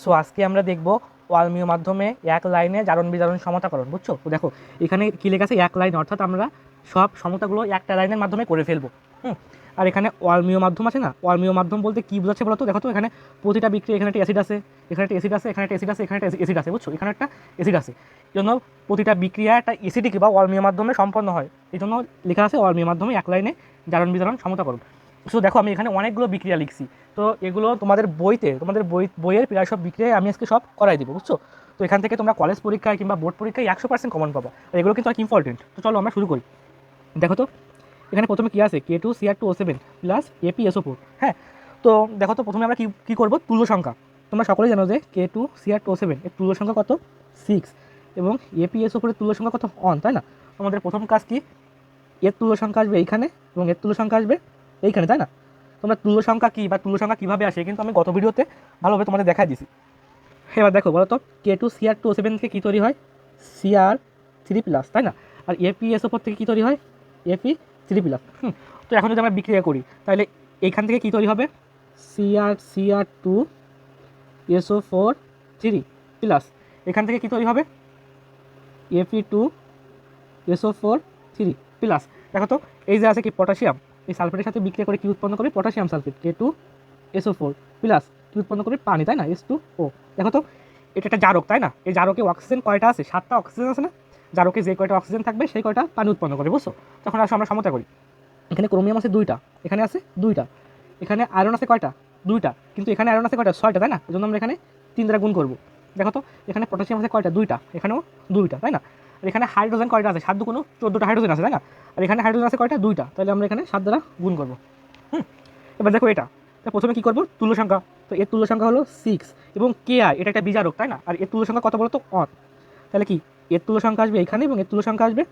So আজকে আমরা দেখব ওয়ালমিও মাধ্যমে এক লাইনে জারণ বিজারণ সমতাকরণ, বুঝছ? দেখো, এখানে কি লেখা আছে? এক লাইন, অর্থাৎ আমরা সব সমতাগুলো একটা লাইনের মাধ্যমে করে ফেলব, হুম? আর এখানে ওয়ালমিও মাধ্যম আছে না? ওয়ালমিও মাধ্যম বলতে কি বোঝাচ্ছে বলতো? দেখো তো, এখানে প্রতিটা বিক্রিয়া, এখানে একটা অ্যাসিড আছে, এখানে একটা অ্যাসিড আছে, এখানে একটা অ্যাসিড আছে, এখানে একটা অ্যাসিড আছে, বুঝছ? এখানে একটা অ্যাসিড আছে। জন্য প্রতিটা বিক্রিয়া একটা অ্যাসিডিক বা ওয়ালমিও মাধ্যমে সম্পন্ন হয়। এই জন্য লেখা আছে ওয়ালমিও মাধ্যমে এক লাইনে জারণ বিজারণ সমতাকরণ। সো দেখো, আমি এখানে অনেকগুলো বিক্রিয়া লিখছি। তো এগুলো তোমাদের বইতে, তোমাদের বই, বইয়ের প্রায় সব বিক্রিয়ায় আমি আজকে সব করাই দিব, বুঝছ? তো এখান থেকে তোমরা কলেজ পরীক্ষায় কিংবা বোর্ড পরীক্ষায় একশো পার্সেন্ট কমন পাবা। এগুলো কিন্তু অনেক ইম্পর্টেন্ট তো চলো আমরা শুরু করি। দেখো তো, এখানে প্রথমে কী আছে? K two C R two O seven plus A P S O four হ্যাঁ তো দেখো তো, প্রথমে আমরা কী কী করব? তুল্য সংখ্যা। তোমরা সকলেই জানো যে K two C R two O seven এর তুল্য সংখ্যা কত? সিক্স এবং এপি এসও ফোরের তুল্য সংখ্যা কত? অন তাই না? আমাদের প্রথম কাজ কি? এর তুল্য সংখ্যা আসবে এইখানে এবং এর তুল্য সংখ্যা আসবে এইখানে, তাই না? তোমরা তুল্য সংখ্যা কী বা তুল্য সংখ্যা কীভাবে আসে, কিন্তু আমি গত ভিডিওতে ভালোভাবে তোমাদের দেখা দিছি। এবার দেখো বলো তো K two C R two seven থেকে কী তৈরি হয়? সিআর থ্রি প্লাস তাই না? আর এপি এস ওপর থেকে কী তৈরি হয়? এপি থ্রি প্লাস হুম। তো এখন যদি আমরা বিক্রিয়া করি, তাহলে এইখান থেকে কী তৈরি হবে? C R C R two S O four three plus এখান থেকে কী তৈরি হবে? A P two S O four three plus দেখো তো, এই যে আছে কি পটাশিয়াম এই সালফেটের সাথে বিক্রিয়া করে কি উৎপন্ন করবে? Potassium sulphate K two S O four plus কি উৎপন্ন করবে? পানি, তাই না? এস টু ও দেখো তো, এটা একটা জারক, তাই না? এই জারকে অক্সিজেন কয়টা আছে? সাতটা অক্সিজেন আছে না? জারকে যে কয়টা অক্সিজেন থাকবে, সেই কয়টা পানি উৎপন্ন করে, বুঝছ? তখন আসলে আমরা সমতা করি। এখানে ক্রোমিয়াম আছে দুইটা, এখানে আছে দুইটা, এখানে আয়রন আছে কয়টা? দুইটা, কিন্তু এখানে আয়রন আছে কয়টা? ছয়টা, তাই না? এই জন্য আমরা এখানে তিন দ্বারা গুণ করব। দেখো তো, এখানে পটাশিয়াম আছে কয়টা? দুইটা, এখানেও দুইটা, তাই না? আর এখানে হাইড্রোজেন কয়টা আছে? সাত কোনো চোদ্দোটা হাইড্রোজেন আছে, তাই না? আর এখানে হাইড্রোজেন আছে কয়টা? দুইটা। তাহলে আমরা এখানে সাত দ্বারা গুণ করব। হুম? এবার দেখো এটা। তা প্রথমে কী করব? তুল্য সংখ্যা। তো এর তুল্য সংখ্যা হলো সিক্স এবং কে আই এটা একটা বিজারক, তাই না? আর এর তুল্য সংখ্যা কত বলো তো অন তাহলে কি? এর তুল্য সংখ্যা আসবে এখানে এবং এর তুল্য সংখ্যা আসবে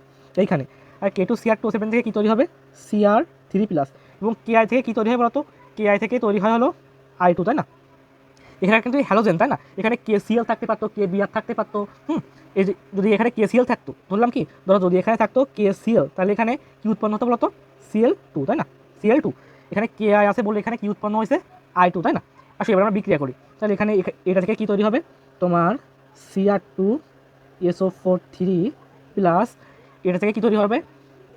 এইখানে। আর K two C R two seven থেকে কী তৈরি হবে? সিআর থ্রি প্লাস এবং কে আই থেকে কী তৈরি হয় বলতো? কে আই থেকে তৈরি হয় হলো আই টু তাই না? এখানে কিন্তু হ্যালোজেন তাই না? এখানে কে সিএল থাকতে পারতো কে বিআর থাকতে পারতো, হুম? এই যদি এখানে কে সিএল থাকতো, ধরলাম কি, ধরো যদি এখানে থাকতো কে সিএল তাহলে এখানে কি উৎপন্ন হতো বলতো? সিএল টু তাই না? সিএল টু এখানে কে আই আছে বলে এখানে কি উৎপন্ন হয়েছে? আই টু তাই না? আসলে এবার আমরা বিক্রিয়া করি। তাহলে এখানে এখা- এটা থেকে কি তৈরি হবে? তোমার C R two S O four three plus এটা থেকে কি তৈরি হবে?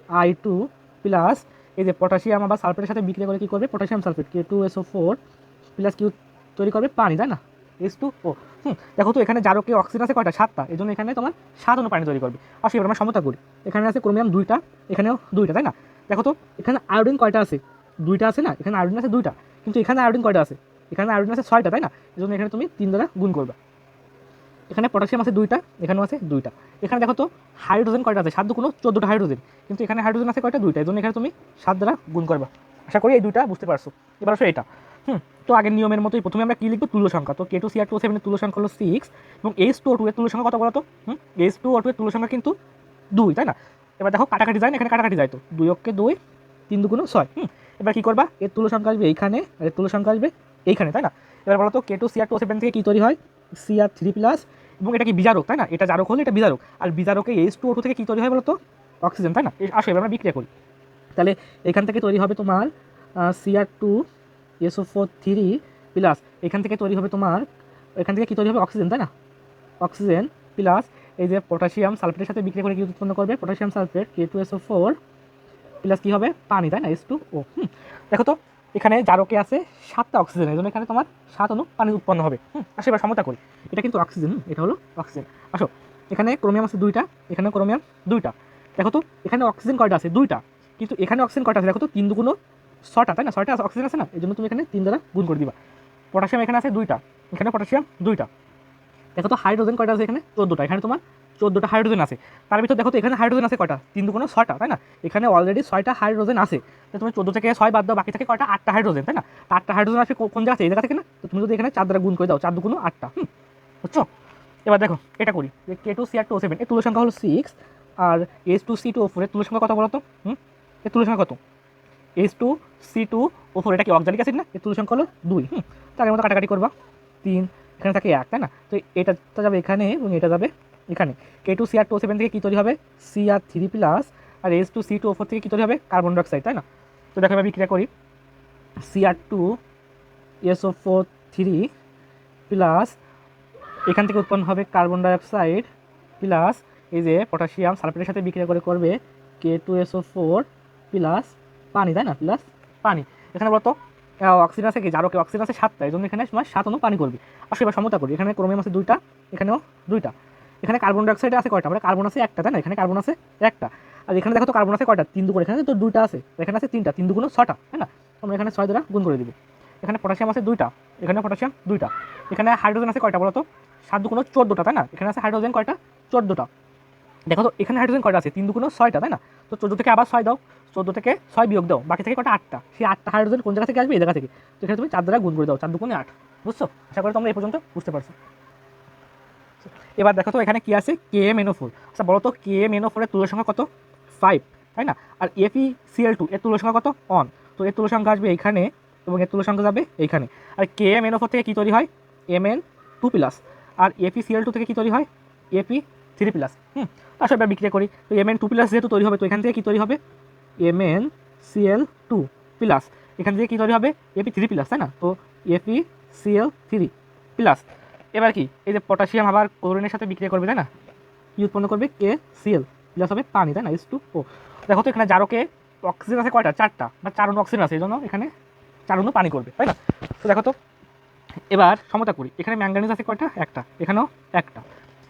আই টু প্লাস এই যে পটাশিয়াম আবার সালফেটের সাথে বিক্রিয়া করে কী করবে? Potassium sulphate K two S O four plus কি তৈরি করবে? পানি, তাই না? এস টু ও, হুম। দেখো তো, এখানে জারকে অক্সিজেন আছে কয়টা? সাতটা। এই জন্য এখানে তোমার সাত অনু পানি তৈরি করবে। আসলে এবার আমরা সমতা করি। এখানে আছে ক্রোমিয়াম দুইটা, এখানেও দুইটা, তাই না? দেখো তো, এখানে আয়োডিন কয়টা আছে? দুইটা আছে না? এখানে আয়োডিন আছে দুইটা। কিন্তু এখানে আয়োডিন কয়টা আছে? এখানে আয়োডিন আছে ছয়টা, তাই না? এই জন্য এখানে তুমি তিন দ্বারা গুণ করবে। এখানে পটাশিয়াম আছে দুইটা, এখানেও আছে দুইটা। এখানে দেখো তো হাইড্রোজেন কয়টা আছে? সাত কোনো চোদ্দোটা হাইড্রোজেন কিন্তু এখানে হাইড্রোজেন আছে কয়টা? দুইটা। এই জন্য এখানে তুমি সাত দ্বারা গুণ করবা। আশা করি এই দুইটা বুঝতে পারছ। এবার আসো এটা হুম, তো আগের নিয়মের মতোই প্রথমে আমরা কী লিখব? তুলো সংখ্যা। তো কে টু সিআর টু সেভেনের তুল্য সংখ্যা হলো সিক্স এবং এইচ টু ও টু এর তুল্য সংখ্যা কত বলতো? হুম এইচ টু ও টু এর তুলো সংখ্যা কিন্তু দুই, তাই না? এবার দেখো কাটাকাটি যায় না, এখানে কাটাকাটি যায় তো। দুই অক্ষে দুই, তিন দুগুণ ছয়, হুম, এবার কী করবা? এর তুল্য সংখ্যা আসবে এইখানে, আর এর তুল্য সংখ্যা আসবে এইখানে, তাই না? এবার বলো তো K two C R two seven থেকে কী তৈরি হয়? সিআর থ্রি প্লাস এবং এটা কি বিজারক, তাই না? এটা জারক হলে এটা বিজারক। আর বিজারকে এইচ টু ও টু থেকে কী তৈরি হয় বলো তো অক্সিজেন, তাই না? আসো, এবার আমরা বিক্রিয়া করি। তাহলে এখান থেকে তৈরি হবে তোমার C R two S O four three plus, এখান থেকে তৈরি হবে তোমার, এখান থেকে কী তৈরি হবে? অক্সিজেন, তাই না? অক্সিজেন প্লাস এই যে পটাশিয়াম সালফেটের সাথে বিক্রি করে কী উৎপন্ন করবে? Potassium sulphate K two S O four plus কী হবে? পানি, তাই না? এস টু ও হুম। দেখো তো, এখানে জারকে আছে সাতটা অক্সিজেন, এই জন্য এখানে তোমার সাত অনু পানি উৎপন্ন হবে, হুম। এবার সমতা করি। এটা কিন্তু অক্সিজেন এটা হলো অক্সিজেন। আসো, এখানে ক্রোমিয়াম আছে দুইটা এখানে ক্রোমিয়াম দুইটা। দেখো তো, এখানে অক্সিজেন কয়টা আছে? দুইটা। কিন্তু এখানে অক্সিজেন কয়টা আছে? দেখো তো, তিন দুগুণ ছটা, তাই না? ছয়টা অক্সিজেন আছে না? এই জন্য তুমি এখানে তিন দ্বারা গুণ করে দিবা। পটাশিয়াম এখানে আছে দুইটা। এখানে পটাশিয়াম দুইটা। দেখো তো হাইড্রোজেন কয়টা আছে এখানে? চোদ্দোটা। এখানে তোমার চোদ্দোটা হাইড্রোজেন আছে। তার ভিতর দেখো তো এখানে হাইড্রোজেন আছে কয়টা? তিন দুগুণ ছয়টা, তাই না? এখানে অলরেডি ছয়টা হাইড্রোজেন আছে। তো তুমি চোদ্দ থেকে ছয় বাদ দাও, বাকি থাকে কয়টা? আটটা হাইড্রোজেন তাই না? আটটা হাইড্রোজেন আছে কোন জায়গা আছে? এই জায়গা থেকে না? তো তুমি যদি এখানে চার দ্বারা গুণ করে দাও, চার দুগুণ আটটা, হুম? বুঝছ? এবার দেখো, এটা করি। যে K two C R two seven এর তুলো সংখ্যা হলো সিক্স আর S two C two O four এর তুলো সংখ্যা কত বলো তো হুম? এর তুলো সংখ্যা কত? H two C two O four এটা কি অক্সালিক অ্যাসিড না? এর সংখ্যা হলো দুই, হুম। তার মতো কাটাকাটি করবা। তিন, এখানে থাকে এক, তাই না? তো এটা যাবে এখানে এবং এটা যাবে এখানে। K two C R two seven থেকে কী তৈরি হবে? সি আর থ্রি প্লাস আর H two C two O four থেকে কী তৈরি হবে? কার্বন ডাইঅক্সাইড তাই না? তো দেখো আমি বিক্রিয়া করি। C R two S O four three plus এখান থেকে উৎপন্ন হবে কার্বন ডাইঅক্সাইড প্লাস এই যে পটাশিয়াম সালফেটের সাথে বিক্রিয়া করে করবে K two S O four plus পানি, তাই না? প্লাস পানি। এখানে বলতো অক্সিজেন আছে কি? যার ওকে অক্সিজেন আছে, সাতটা। এই জন্য এখানে সময় সাত অনু পানি করবি। আসলে এবার সমতা করি। এখানে ক্রোমিয়াম আছে দুইটা, এখানেও দুইটা। এখানে কার্বন ডাইঅক্সাইড আছে কয়টা? আমরা কার্বন আছে একটা, তাই না? এখানে কার্বন আছে একটা। আর এখানে দেখো তো কার্বন আছে কয়টা? তিন দুগুণ। এখানে তো দুইটা আছে। এখানে আছে তিনটা। তিন দুগুণ ছটা, তাই না? আমরা এখানে ছয় দ্বারা গুণ করে দিব। এখানে পটাশিয়াম আছে দুইটা। এখানে পটাশিয়াম দুইটা। এখানে হাইড্রোজেন আছে কয়টা বলতো? সাত দুগুণ চোদ্দোটা, তাই না? এখানে আছে হাইড্রোজেন কয়টা? চোদ্দোটা। দেখো তো, এখানে হাইড্রোজেন কয়টা আছে? তিন দুগুণ ছয়টা, তাই না? তো চোদ্দ থেকে আবার ছয় দাও। চোদ্দ থেকে ছয় বিয়োগ দাও, বাকি থেকে কটা? আটটা। সেই আটটা হাইড্রোজেন কোন জায়গা থেকে আসবে? এই জায়গা থেকে। তো এখানে তুমি চার দ্বারা গুণ করে দাও, চার দুগুণে আট। বুঝছ? আশা করি তোমরা এই পর্যন্ত বুঝতে পারছ। এবার দেখো তো এখানে কি আছে? কে এম এনও ফোর আচ্ছা বলো তো কে এম এনও ফোরের তুলোর সংখ্যা কত? ফাইভ তাই না? আর এফি সিএল টু এর তুলোর সংখ্যা কত? অন তো এর তুলোর সংখ্যা আসবে এইখানে এবং এর তুলোর সংখ্যা যাবে এইখানে। আর K M N O four থেকে কী তৈরি হয়? M N two plus R A P C L two থেকে কী তৈরি হয়? এপি থ্রি প্লাস হুম আসলে বিক্রিয়া করি। তো এম এন টু প্লাস যেহেতু তৈরি হবে, তো এখান থেকে কী তৈরি হবে? M N C L two plus এখান থেকে কী তৈরি হবে? এপি থ্রি প্লাস তাই না? তো এপি সিএল থ্রি প্লাস এবার কি? এই যে পটাশিয়াম আবার ক্লোরিনের সাথে বিক্রিয়া করবে, তাই না? কি উৎপন্ন করবে? কে সিএল প্লাস হবে পানি, তাই না? এস টু ও দেখো তো এখানে জারকে অক্সিজেন আছে কয়টা? চারটা। বা চার অণু অক্সিজেন আছে এই জন্য এখানে চার অণু পানি করবে, তাই না? তো দেখো তো, এবার সমতা করি। এখানে ম্যাঙ্গানিজ আছে কয়টা? একটা। এখানেও একটা।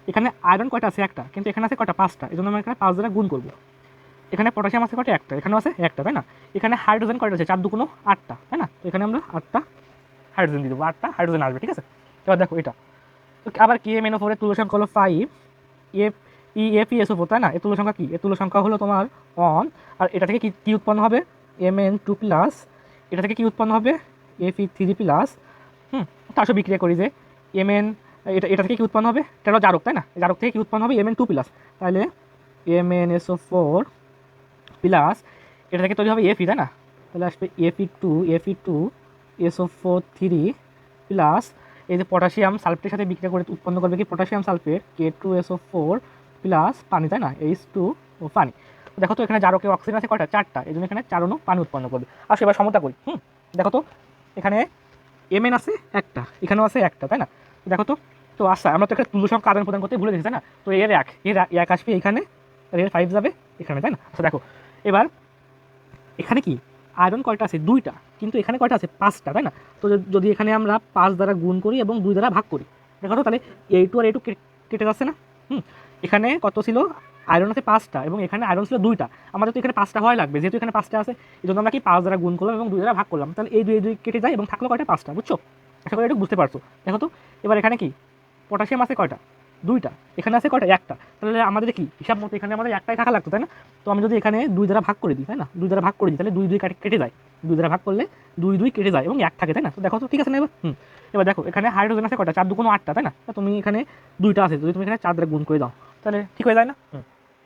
এখানে আয়রন কয়টা আছে? একটা। কিন্তু এখানে আছে কয়টা? পাঁচটা। এই জন্য আমরা এখানে পাঁচ দ্বারা গুণ করব। এখানে পটাশিয়াম আছে কটা একটা। এখানেও আছে একটা, তাই না? এখানে হাইড্রোজেন কয়টা আছে চার দুগুণো আটটা, তাই না? তো এখানে আমরা আটটা হাইড্রোজেন দিয়ে দেবো। আটটা হাইড্রোজেন আসবে, ঠিক আছে? এবার দেখো এটা। তো আবার কে? এম এন ফোরের তুলো সংখ্যা হলো five F E F E S O four তাই না? এ তুলো সংখ্যা কী? এ তুলো সংখ্যা হলো তোমার অন আর এটা থেকে কী কী উৎপন্ন হবে? এম এন টু প্লাস এটা থেকে কী উৎপন্ন হবে? এফ ই থ্রি প্লাস হুম তার সাথে বিক্রিয়া করি যে এম এন এটা এটা থেকে কী উৎপন্ন হবে? এটা হলো জারক, তাই না? জারক থেকে কী উৎপন্ন হবে? এম এন টু প্লাস তাহলে M N SO four plus এটা থেকে তৈরি হবে এফি তাই না? তাহলে আসবে F E two F E two S O four three plus এই যে পটাশিয়াম সালফেটের সাথে বিক্রিয়া করে উৎপন্ন করবে কি? Potassium sulphate K two S O four plus পানি, তাই না? এইচ টু ও পানি। দেখো তো এখানে জারকে অক্সিজেন আছে কয়টা? চারটা। এই জন্য এখানে চার অণু পানি উৎপন্ন করবে। আর এবার সমতা করি, হুম? দেখো তো, এখানে এম এন আছে একটা, এখানেও আছে একটা, তাই না? দেখো তো তো আচ্ছা আমরা তো একটা তুলো সংখ্যা আদান প্রদান করতে ভুলে গেছি, তাই না? তো এর এক এর এক আসবে এখানে আর এর ফাইভ যাবে এখানে, তাই না? আচ্ছা দেখো এবার, এখানে কি? আয়রন কয়টা আছে? দুইটা। কিন্তু এখানে কয়টা আছে? পাঁচটা, তাই না? তো যদি- এখানে আমরা পাঁচ দ্বারা গুণ করি এবং দুই দ্বারা ভাগ করি, দেখো তাহলে এই টু আর এই টু কেটে যাচ্ছে না? হুম। এখানে কত ছিল? আয়রন আছে পাঁচটা এবং এখানে আয়রন ছিল দুইটা। আমাদের তো এখানে পাঁচটা হওয়াই লাগবে। যেহেতু এখানে পাঁচটা আছে, এই জন্য আমরা কি পাঁচ দ্বারা গুণ করলাম এবং দুই দ্বারা ভাগ করলাম। তাহলে এই দুই দুই কেটে যায় এবং থাকল কয়টা? পাঁচটা, বুঝছ? আশা করি একটু বুঝতে পারছ। দেখো তো, এবার এখানে কি? পটাশিয়াম আছে কয়টা? দুইটা, এখানে আছে কয়টা? একটা। তাহলে আমাদের কি? হিসাব মতো এখানে আমাদের একটাই থাকা লাগতো, তাই না? তো আমি যদি এখানে দুই দ্বারা ভাগ করে দিই, তাই না? দুই দ্বারা ভাগ করে দিই, তাহলে দুই দুই কাটে কেটে যায়। দুই দ্বারা ভাগ করলে দুই দুই কেটে যায় এবং এক থাকে, তাই না? তো দেখো তো, ঠিক আছে না এবার? হুম। এবার দেখো, এখানে হাইড্রোজেন আছে কয়টা? চার দুগুণ আটটা, তাই না? তুমি এখানে দুইটা আছে, যদি তুমি এখানে চার দ্বারা গুণ করে দাও, তাহলে ঠিক হয়ে যায় না? হুম।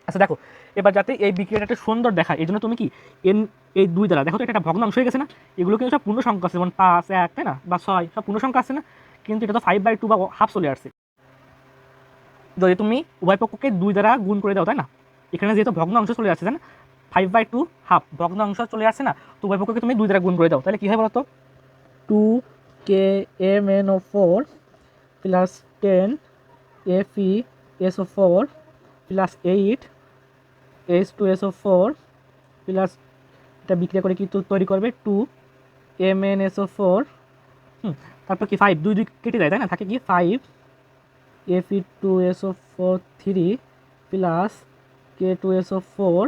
আচ্ছা দেখো, এবার যাতে এই বিক্রিয়াটা একটা সুন্দর দেখায় এই জন্য তুমি কি, এন এই দুই দ্বারা, দেখো তো, এটা ভগ্নাংশ হয়ে গেছে না? এগুলো কিন্তু সব পূর্ণ সংখ্যা আছে, যেমন পাঁচ, এক, তাই না? বা ছয়, সব পূর্ণ সংখ্যা আছে না? কিন্তু এটা তো ফাইভ বাই টু বা হাফ চলে আসছে। যদি তুমি উভয় পক্ষকে দুই দ্বারা গুণ করে দাও, তাই না? এখানে যেহেতু ভগ্নাংশ চলে তাই না? ফাইভ বাই টু হাফ ভগ্নাংশ চলে আসছে না, তো উভয় পক্ষকে তুমি দুই দ্বারা গুণ করে দাও। তাহলে কী হয় বলতো? Two K M N O four plus ten F E S O four plus eight S two S O four plus এটা বিক্রিয়া করে কি তো তৈরি করবে? Two M N S O four হুম, তারপর কি ফাইভ দুই দুই কেটে যায় তাই না? থাকে কি five F two S O four three plus K two S O four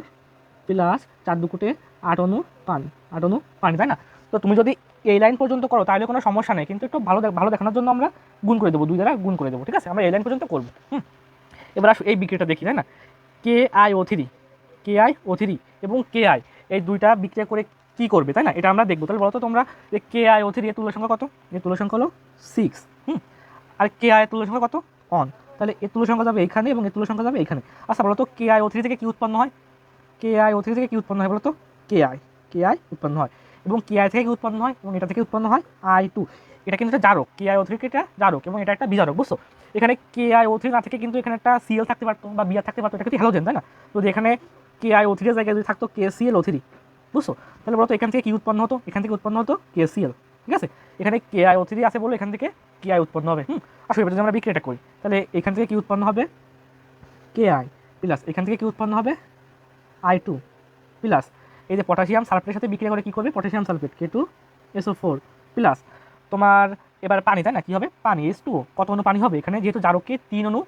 plus চার দুকুটে আট অনু পানি, আট অনু পানি, তাই না? তো তুমি যদি এই লাইন পর্যন্ত করো, তাহলে কোনো সমস্যা নেই, কিন্তু একটু ভালো ভালো দেখানোর জন্য আমরা গুণ করে দেবো, দুই দ্বারা গুণ করে দেবো, ঠিক আছে? আমরা এই লাইন পর্যন্ত করব, হুম? এবার আসো, এই বিক্রিয়াটা দেখি, তাই না? K I O three K I O three এবং কে আই এই দুইটা বিক্রিয়া করে কী করবে, তাই না? এটা আমরা দেখব। তাহলে বলো তো তোমরা কে আই ও থ্রি এর তুল্য সংখ্যা কত? এর তুল্য সংখ্যা হলো six hmm? R K I এর তুল্য সংখ্যা কত? অন তাহলে এর তুল্য সংখ্যা যাবে এখানে এবং এর তুল্য সংখ্যা যাবে এখানে। আচ্ছা বলো তো কে আই ও থ্রি থেকে কী উৎপন্ন হয়? কে আই ও থ্রি থেকে কী উৎপন্ন হয় বলতো? কে আই কে আই উৎপন্ন হয়। এবং কে আই থেকে কী উৎপন্ন হয়? এবং এটা থেকে উৎপন্ন হয় আই টু এটা কিন্তু একটা জারক কে আই ও থ্রি এটা জারক এবং এটা একটা বিজারক, বুঝছ? এখানে কে আই ও থ্রি না থেকে কিন্তু এখানে একটা সিএল থাকতে পারতো বা বিআর থাকতে পারতো এটা কিন্তু হ্যালোজেন তাই না? যদি এখানে কে আই ও থ্রির জায়গায় যদি থাকতো কে সিএল ও থ্রি বুঝছ? তাহলে বলতো এখান থেকে কী উৎপন্ন হতো? এখান থেকে উৎপন্ন হতো কে সিএল ঠিক আছে? এখানে কে আই থ্রি আছে বলে এখান থেকে কে আই উৎপন্ন হবে। হুম? আসলে এবার যদি আমরা বিক্রিয়াটা করি, তাহলে এখান থেকে কি উৎপন্ন হবে? কে আই প্লাস এখান থেকে কি উৎপন্ন হবে? আই টু প্লাস এই যে পটাশিয়াম সালফেটের সাথে বিক্রিয়া করে কী করবে? Potassium sulphate K two S O four plus তোমার এবার পানি, তাই না? কী হবে? পানি এস টু কত অনু পানি হবে? এখানে যেহেতু জারকে তিন অনু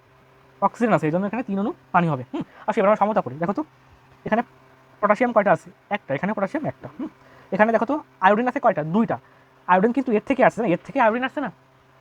অক্সিজেন আছে এই জন্য এখানে তিন অনু পানি হবে। হুম? আসলে এবার আমরা সমতা করি। দেখো তো, এখানে পটাশিয়াম কয়টা আছে? একটা। এখানে পটাশিয়াম একটা। হুম? এখানে দেখো তো আয়োডিন আছে কয়টা? দুইটা। আয়োডিন কিন্তু এর থেকে আসছে না, এর থেকে আয়োডিন আসছে না।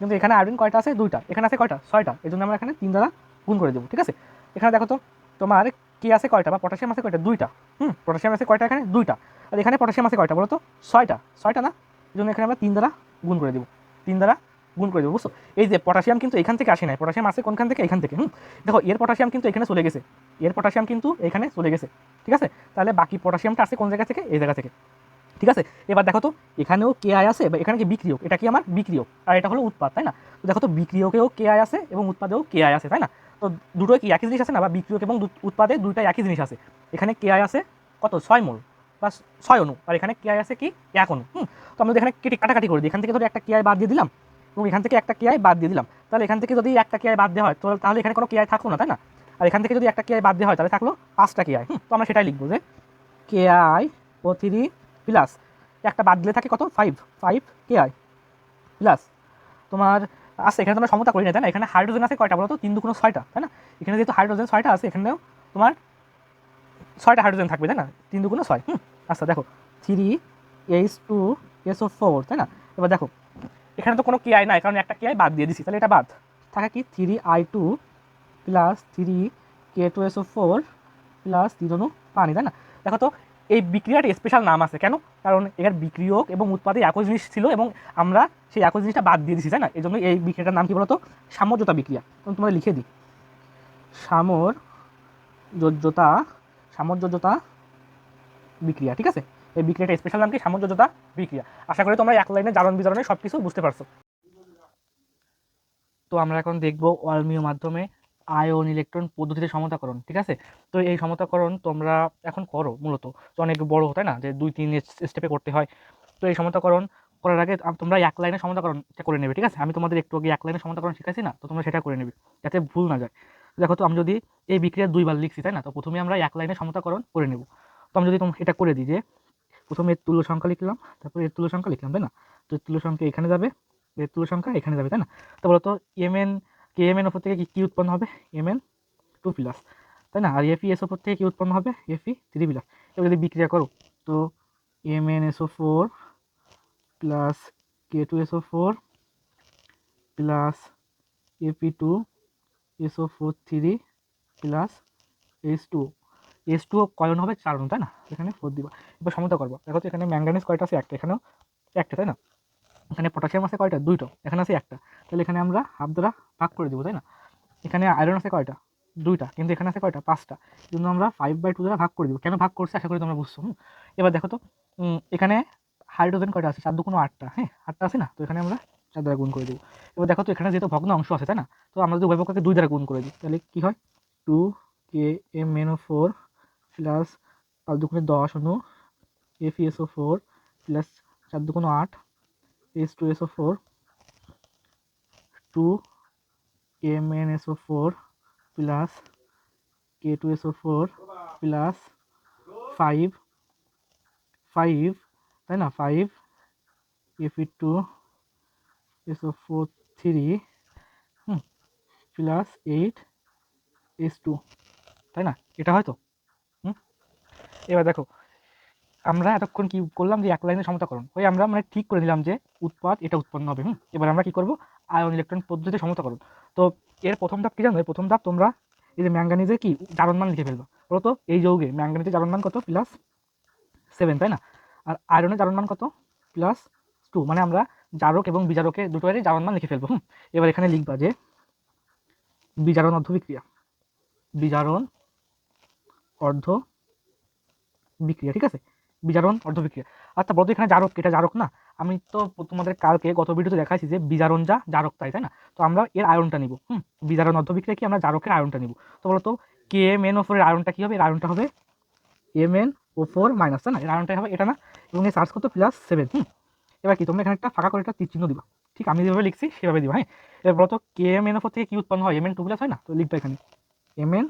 কিন্তু এখানে আয়োডিন কয়টা আছে? দুইটা। এখানে আছে কয়টা? ছয়টা। এই জন্য আমরা এখানে তিন দ্বারা গুণ করে দেবো, ঠিক আছে? এখানে দেখো তো, তোমার কি আছে কয়টা বা পটাশিয়াম আছে কয়টা? দুইটা। হুম পটাশিয়াম আছে কয়টা এখানে? দুইটা। আর এখানে পটাশিয়াম আছে কয়টা বলো তো ছয়টা। ছয়টা না? এই জন্য এখানে আমরা তিন দ্বারা গুণ করে দেবো। তিন দ্বারা গুণ করে দেবো, বুঝছ? এই যে পটাশিয়াম কিন্তু এখান থেকে আসে নাই। পটাশিয়াম আসে কোনখান থেকে? এখান থেকে, হুম? দেখো, এর পটাশিয়াম কিন্তু এখানে চলে গেছে। এর পটাশিয়াম কিন্তু এখানে চলে গেছে, ঠিক আছে? তাহলে বাকি পটাশিয়ামটা আসে কোন জায়গা থেকে? এই জায়গা থেকে। ঠিক আছে এবার দেখো তো এখানেও কে আয় আছে বা এখানে কি বিক্রিয়ক এটা কি আমার বিক্রিয়ক আর এটা হলো উৎপাদ তাই না তো দেখো তো বিক্রিয়কেও কে আয় আছে এবং উৎপাদেও কে আয় আছে তাই না তো দুটোই কি একই জিনিস আছে না বা বিক্রিয়ক এবং উৎপাদে দুইটাই একই জিনিস আছে এখানে কে আয় আছে কত ছয় মোল বা ছয় অনু আর এখানে কে আয় আছে কি এক অনু হুম তো আমরা এখানে কেটে কাটাকাটি করে দিই এখান থেকে ধরো একটা কে আয় বাদ দিয়ে দিলাম এবং এখান থেকে একটা কে আয় বাদ দিয়ে দিলাম তাহলে এখান থেকে যদি একটা কে আয় বাদ দেওয়া হয় তাহলে এখানে কোনো কে আয় থাকল না তাই না আর এখান থেকে যদি একটা কে আয় বাদ দেওয়া হয় তাহলে থাকল পাঁচটা কে আয় হুম তো আমরা সেটাই লিখব যে K I O three plus একটা বাদ দিলে থাকে কত? Five five K I plus তোমার আছে, এখানে তোমরা সমতা করি না, তাই না? এখানে হাইড্রোজেন আছে কয়টা বলো তো তিন দুগুণ ছয়টা, তাই না? এখানে যেহেতু হাইড্রোজেন ছয়টা আছে এখানেও তোমার ছয়টা হাইড্রোজেন থাকবে, তাই না? তিন দুগুণ ছয়, হুম? আচ্ছা দেখো three H two S O four তাই না? এবার দেখো, এখানে তো কোনো কে আই নাই, কারণ একটা কে আই বাদ দিয়ে দিছি, তাহলে এটা বাদ। থাকে কি? Three I two plus three K two S O four plus তিন পানি, তাই না? দেখো তো এই বিক্রিয়ার স্পেশাল নাম আছে। কেন? কারণ এর বিক্রিয়ক এবং উৎপাদে একই জিনিস ছিল এবং আমরা সেই একই জিনিসটা বাদ দিয়ে দিছি তাই না? এই জন্য এই বিক্রিয়াটার নাম কি বলতো? সামর্যতা বিক্রিয়া। তোমাদের লিখে দিই। সামর যোজ্যতা বিক্রিয়া, ঠিক আছে? এই বিক্রিয়াটা স্পেশাল নাম কি? সামঞ্জস্যতা বিক্রিয়া। আশা করি তোমরা এক লাইনে জারণ বিজারণে সব কিছু বুঝতে পারছ। তো আমরা এখন দেখব অল্মীয় মাধ্যমে আয়ন ইলেকট্রন পদ্ধতিতে সমতাকরণ, ঠিক আছে? তো এই সমতাকরণ তোমরা এখন করো মূলত। তো অনেক বড়, তাই না? যে দুই, তিন স্টেপে করতে হয়। তো এই সমতাকরণ করার আগে তোমরা এক লাইনে সমতাকরণটা করে নেবে, ঠিক আছে? আমি তোমাদের একটু আগে এক লাইনে সমতাকরণ শিখাইছি না? তো তোমরা সেটা করে নেবে, যাতে ভুল না যায়। দেখো তো, আমি যদি এই বিক্রিয়া দুইবার লিখছি, তাই না? তো প্রথমে আমরা এক লাইনে সমতাকরণ করে নেব। তো আমি যদি তোম, এটা করে দিই যে, প্রথমে এর তুল্য সংখ্যা লিখলাম, তারপর এর তুল্য সংখ্যা লিখলাম, তাই না? তো এর তুল্য সংখ্যা এখানে যাবে, এর তুল্য সংখ্যা এখানে যাবে, তাই না? তো বলো তো M N K M N ওপর থেকে কি উৎপন্ন হবে? এম এন টু প্লাস তাই না? আর এফি এস ওপর থেকে কী উৎপন্ন হবে? এফি থ্রি প্লাস এবার যদি বিক্রিয়া করো, তো M N S O four plus K two S O four plus A P two S O four three plus S two S two কয়ন হবে? চারণ তাই না? এখানে ফোর দিবা। এবার সমতা করব। দেখো তো এখানে ম্যাঙ্গানিজ কয়টা আছে? একটা। এখানেও একটা, তাই না? এখানে পটাশিয়াম আছে কয়টা? দুইটো। এখানে আছে একটা। তাহলে এখানে আমরা হাফ দ্বারা ভাগ করে দেবো, তাই না? এখানে আয়রন আছে কয়টা? দুইটা। কিন্তু এখানে আছে কয়টা? পাঁচটা। কিন্তু আমরা ফাইভ বাই টু দ্বারা ভাগ করে দেবো। কেন ভাগ করছে? আশা করি তোমরা বুঝছ। এবার দেখো তো এখানে হাইড্রোজেন কয়টা আছে? চার দু কোনো আটটা হ্যাঁ? আটটা আছে না? তো এখানে আমরা চার দ্বারা গুণ করে দেবো। এবার দেখো তো, এখানে যেহেতু ভগ্ন অংশ আছে, তাই না? তো আমরা যদি উভয়পক্ষকে দুই দ্বারা গুণ করে দিই, তাহলে কী হয়? Two K M N O four plus পাঁচ দুগুণে দশ অনু F S O four plus চার দু দুগুণ আট S two S O four two M N S O four plus K two S O four plus five five তাই না? Five F E two S O four three plus eight S two তাই না? এটা হয়তো হুম? এবার দেখো আমরা এতক্ষণ কি করলাম যে এক লাইনে সমতাকরণ ওই আমরা মানে ঠিক করে দিলাম যে উৎপাদ এটা উৎপন্ন হবে, হুম? এবার আমরা কি করব? আয়ন ইলেকট্রন পদ্ধতিতে সমতাকরণ তো এর প্রথম ধাপ কি জানো? প্রথম ধাপ তোমরা এই যে ম্যাঙ্গানিজে কি? জারণমান লিখে ফেলবা। বলো তো, এই যৌগে ম্যাঙ্গানিজের জারণমান কত? প্লাস সেভেন তাই না? আর আয়রনের জারণমান কত? প্লাস টু মানে আমরা জারক এবং বিজারকে দুটোরই জারণমান লিখে ফেলব, হুম? এবার এখানে লিখবা যে বিজারণ অর্ধ বিক্রিয়া বিজারণ অর্ধ বিক্রিয়া ঠিক আছে? বিজারণ অর্ধ বিক্রিয়া আচ্ছা বলতো এখানে জারক, এটা জারক না? আমি তো তোমাদের কালকে গত ভিডিওতে দেখাইছি যে বিজারণ যা জারক তাই তাই না? তো আমরা এর আয়নটা নিব, হুম? বিজারণ অর্ধ বিক্রিয়া কি আমরা জারকের আয়নটা নিব? তো বলতো কে এম এন ও ফোরের আয়নটা কী হবে? এর আয়নটা হবে M N O four minus তাই না? এর আয়নটাই হবে এটা না, এবং এই চার্জ কত? প্লাস সেভেন হুম? এবার কি, তোমরা এখানে একটা ফাঁকা করে একটা চিহ্ন দিবা। ঠিক, আমি যেভাবে লিখছি, সেভাবে দিবা হ্যাঁ? এবার বলতো কে এম এন থেকে কী উৎপন্ন হয়? এম এন টু প্লাস হয় না? তো লিখবা এখানে। M N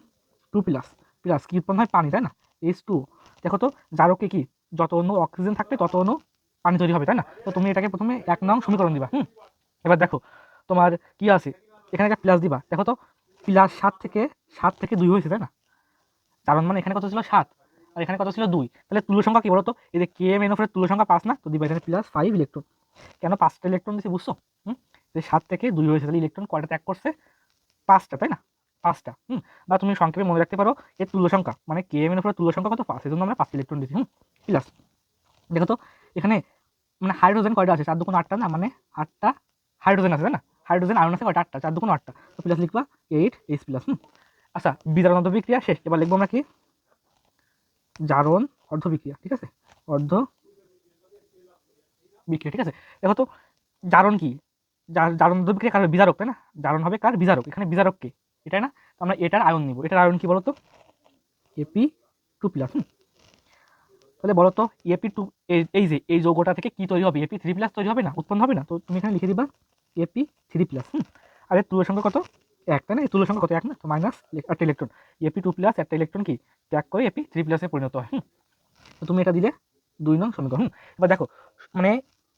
two plus plus কি উৎপন্ন হয়? পানি, তাই না? এইচ টু দেখো তো জারকে কি? যত অন্য অক্সিজেন থাকবে, তত অন্য পানি তৈরি হবে, তাই না? তো তুমি এটাকে প্রথমে এক নং সমীকরণ দিবা, হুম? এবার দেখো, তোমার কি আছে? এখানে একটা প্লাস দিবা। দেখো তো প্লাস সাত থেকে সাত থেকে দুই হয়েছে, তাই না? কারণ মানে এখানে কত ছিল? সাত। আর এখানে কত ছিল? দুই। তাহলে তুলো সংখ্যা কি বলতো? এই যে কে এম এন তুলো সংখ্যা পাঁচ না? তো দিবা এখানে প্লাস ফাইভ ইলেকট্রন কেন পাঁচটা ইলেকট্রন দিচ্ছে বুঝছ? হুম? যে সাত থেকে দুই হয়েছে, তাহলে ইলেকট্রন কয়টা ত্যাগ করছে? পাঁচটা, তাই না? পাঁচটা, হুম? বা তুমি সংক্ষেপে মনে রাখতে পারো, এর তুল্য সংখ্যা মানে কে এম এর উপরে তুল্য সংখ্যা কত? পাঁচ, এই জন্য আমরা পাঁচটা ইলেকট্রন দিচ্ছি হুম? প্লাস দেখো তো, এখানে মানে হাইড্রোজেন কয়টা আছে? চার দুগুণ আটটা না? মানে আটটা হাইড্রোজেন আছে, তাই না? হাইড্রোজেন আয়ন আছে কয়টা? আটটা চার দুগুণ আটটা। তো প্লাস লিখবা এইট এইচ প্লাস হুম? আচ্ছা বিজারণ বিক্রিয়া শেষ। এবার লিখব আমরা কি? জারণ অর্ধ বিক্রিয়া ঠিক আছে? অর্ধ বিক্রিয়া ঠিক আছে? দেখো তো, জারণ কি? জারণ অর্ধ বিক্রিয়া কার বিজারক, তাই না? জারণ হবে কার বিজারক? এখানে বিজারক কে? এটাই না? আমরা এটার আয়ন নিব। এটার আয়ন কি বলতো? এপি টু প্লাস তাহলে বলো তো এপি টু এই যে, এই যৌগটা থেকে কি তৈরি হবে? এপি থ্রি প্লাস তৈরি হবে না? উৎপন্ন হবে না? তো তুমি এখানে লিখে দিবা এপি থ্রি প্লাস হুম? আর এর তুলোর সংখ্যা কত? এক, তাই না? তুলোর সংখ্যা কত? এক না? তো মাইনাস একটা electron A P two plus একটা ইলেকট্রন কি? ত্যাগ করে এপি থ্রি প্লাসে পরিণত হয়, হুম? তো তুমি এটা দিলে দুই নং সমীকরণ, হুম? এবার দেখো মানে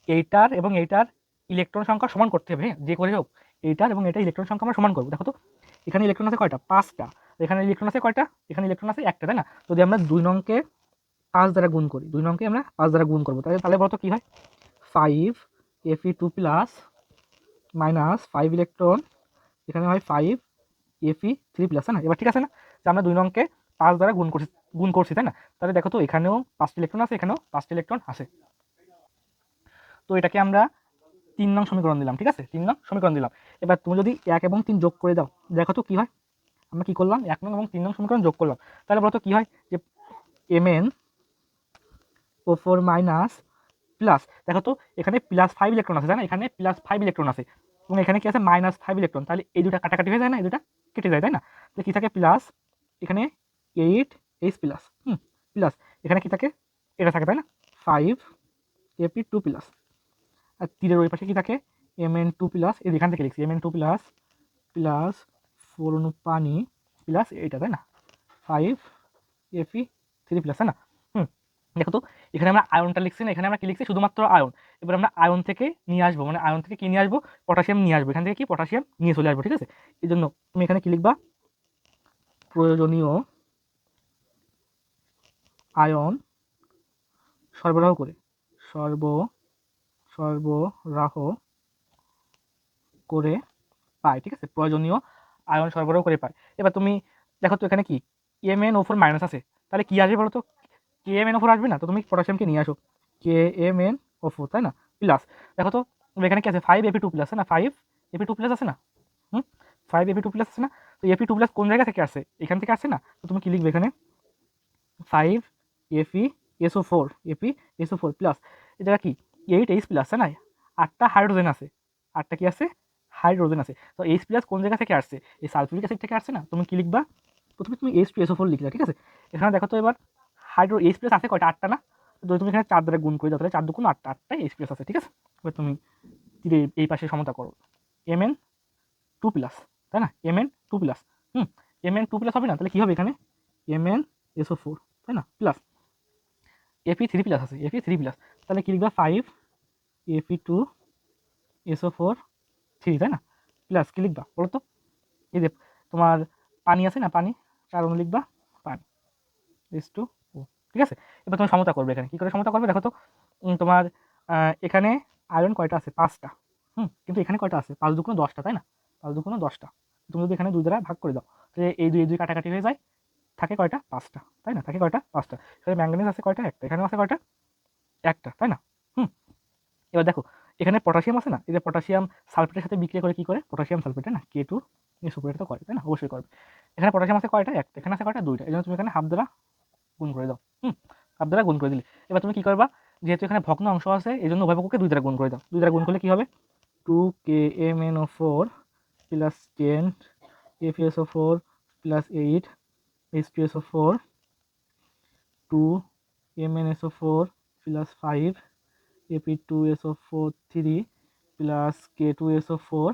এইটার এবং এইটার ইলেকট্রন সংখ্যা সমান করতে হবে হ্যাঁ? যে করে হোক, এইটার এবং এটা ইলেকট্রন সংখ্যা আমরা সমান করব। দেখো তো, এখানে ইলেকট্রন আছে কয়টা? পাঁচটা। এখানে ইলেকট্রন আছে কয়টা? এখানে ইলেকট্রন আছে একটা, তাই না? যদি আমরা দুই নংকে পাঁচ দ্বারা গুণ করি। দুই নংকে আমরা পাঁচ দ্বারা গুণ করব। তাহলে তাহলে বলতো কী হয়? Five F E two plus minus five electron এখানে হয় ফাইভ এফি থ্রি প্লাস না? এবার ঠিক আছে না? যে আমরা দুই নংকে পাঁচ দ্বারা গুণ করছি গুণ করছি, তাই না? তাহলে দেখো তো এখানেও পাঁচটি ইলেকট্রন আছে, এখানেও পাঁচটি ইলেকট্রন আছে। তো এটাকে আমরা তিন নং সমীকরণ দিলাম, ঠিক আছে? তিন নং সমীকরণ দিলাম। এবার তুমি যদি এক এবং তিন যোগ করে দাও, দেখো তো কী হয়? আমরা কী করলাম? এক নং এবং তিন নং সমীকরণ যোগ করলাম। তাহলে বলতো কী হয়? যে M N O four minus plus. দেখো তো, এখানে প্লাস ফাইভ ইলেকট্রন আছে তাই না এখানে প্লাস ফাইভ ইলেকট্রন আছে। এবং এখানে কি আছে? মাইনাস ফাইভ ইলেকট্রন তাহলে এই দুটা কাটাকাটি হয়ে যায় না? এই দুটা কেটে যায়, তাই না? তো কী থাকে? প্লাস এখানে এইট এইচ প্লাস হুম প্লাস এখানে কী থাকে? এটা থাকে, তাই না? Five A P two plus আর তীরের ওই পাশে কি থাকে? এম এন টু প্লাস এই এখান থেকে লিখছি M N two plus plus four পানি প্লাস এইটা, তাই না? ফাইভ এফি থ্রি প্লাস তাই না? দেখো তো, এখানে আমরা আয়নটা লিখছি না, এখানে আমরা কি লিখছি? শুধুমাত্র আয়ন এবার আমরা আয়ন থেকে নিয়ে আসব মানে আয়ন থেকে কি নিয়ে আসব? পটাশিয়াম নিয়ে আসব। এখান থেকে কি? পটাশিয়াম নিয়ে চলে আসব, ঠিক আছে? এই জন্য তুমি এখানে কি লিখবা? প্রয়োজনীয় আয়ন সরবরাহ করে, সর্ব, সরবরাহ করে পায়, ঠিক আছে? প্রয়োজনীয় আয়ন সরবরাহ করে পায়। এবার তুমি দেখো তো এখানে কি? এম এন ওফোর মাইনাস আছে। তাহলে কি আসবে বলো তো? কে এম এন ওফোর আসবে না? তো তুমি পটাশিয়ামকে নিয়ে আসো। কে এম এন ওফোর তাই না? প্লাস দেখো তো, এখানে কি আছে? Five A P two plus না? Five A P two plus আছে না? হুম? Five A P two plus আছে না? তো এপি টু প্লাস কোন জায়গা থেকে আসে? এখান থেকে আসে না? তো তুমি কি লিখবে এখানে? Five A P S O four A P S O four plus জায়গা কি? এইট এইচ প্লাস না? আটটা হাইড্রোজেন আছে। আটটা কি আছে? হাইড্রোজেন আছে। তো এইচ প্লাস কোন জায়গা থেকে আসছে? এই সালফিউরিক অ্যাসিড থেকে আসছে না? তুমি কি লিখবা? প্রথমে তুমি এইচ টু এসও ফোর লিখলে ঠিক আছে? এখানে দেখো তো এবার হাইড্রো এইচ প্লাস আছে কয়টা? আটটা না? তো তুমি এখানে চার দ্বারা গুণ করে দাও, তাহলে চার দুগুণ আটটা। আটটাই এইচ প্লাস আছে, ঠিক আছে? এবার তুমি তীরে এই পাশে সমতা করো। এম এন টু প্লাস তাই না? এম এন টু প্লাস হুম? এম এন টু প্লাস হবে না? তাহলে কী হবে এখানে? এম এন এসও ফোর তাই না? Plus A P three plus আছে এপি থ্রি প্লাস তাহলে কি লিখবা? Five A P two S O four three তাই না? প্লাস কি লিখবা? বলো তো। এই যে তোমার পানি আছে না পানি? চার অনু লিখবা? পানি। এস টু ঠিক আছে? এবার তুমি সমতা করবে এখানে। কী করে সমতা করবে? দেখো তো তোমার এখানে আয়রন কয়টা আছে? পাঁচটা। হুম, কিন্তু এখানে কয়টা আছে? পাঁচ দুগুণ দশটা, তাই না? পাঁচ দুগুণ দশটা। তুমি যদি এখানে দুই দ্বারা ভাগ করে দাও, তাহলে এই দুই দুই কাটাকাটি হয়ে যায়, থাকে কয়টা? পাঁচটা, তাই না? থাকে কয়টা? পাঁচটা। এখানে ম্যাঙ্গানিজ আছে কয়টা? একটা। এখানেও আছে কয়টা? একটা, তাই না? হুম। এবার দেখো, এখানে পটাশিয়াম আছে না? এই যে পটাশিয়াম সালফেটের সাথে বিক্রিয়া করে কি করে? পটাশিয়াম সালফেট না? কে টু সুপারেট তো করে, তাই না? অবশ্যই করবে। এখানে পটাশিয়াম আছে কয়টা? একটা। এখানে আছে কয়টা? দুইটা। এই জন্য তুমি এখানে হাফ দ্বারা গুণ করে দাও। হুম হাফ দ্বারা গুণ করে দিলে। এবার তুমি কি করবা? যেহেতু এখানে ভগ্ন অংশ আছে এই জন্য উভয়পক্ষকে দুই দ্বারা গুণ করে দাও। দুই দ্বারা গুণ করলে কি হবে? Two K M N O four plus ten F S O four plus eight H two S O four two M N S O four plus five A P two S O four three plus K two S O four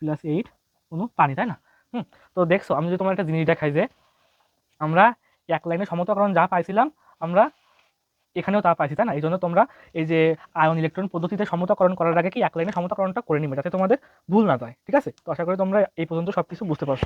plus eight কোনো পানি, তাই না? হুম, তো দেখছ, আমি যদি তোমার একটা জিনিস দেখাই যে, আমরা এক লাইনে সমতাকরণ যা পাইছিলাম আমরা এখানেও তা পাইছি, তাই না? এই জন্য তোমরা এই যে আয়ন ইলেকট্রন পদ্ধতিতে সমতকরণ করার আগে কি এক লাইনে সমতকরণটা করে নিবে, যাতে তোমাদের ভুল না যায় ঠিক আছে? তো আশা করি তোমরা এই পর্যন্ত সব কিছু বুঝতে পারছ।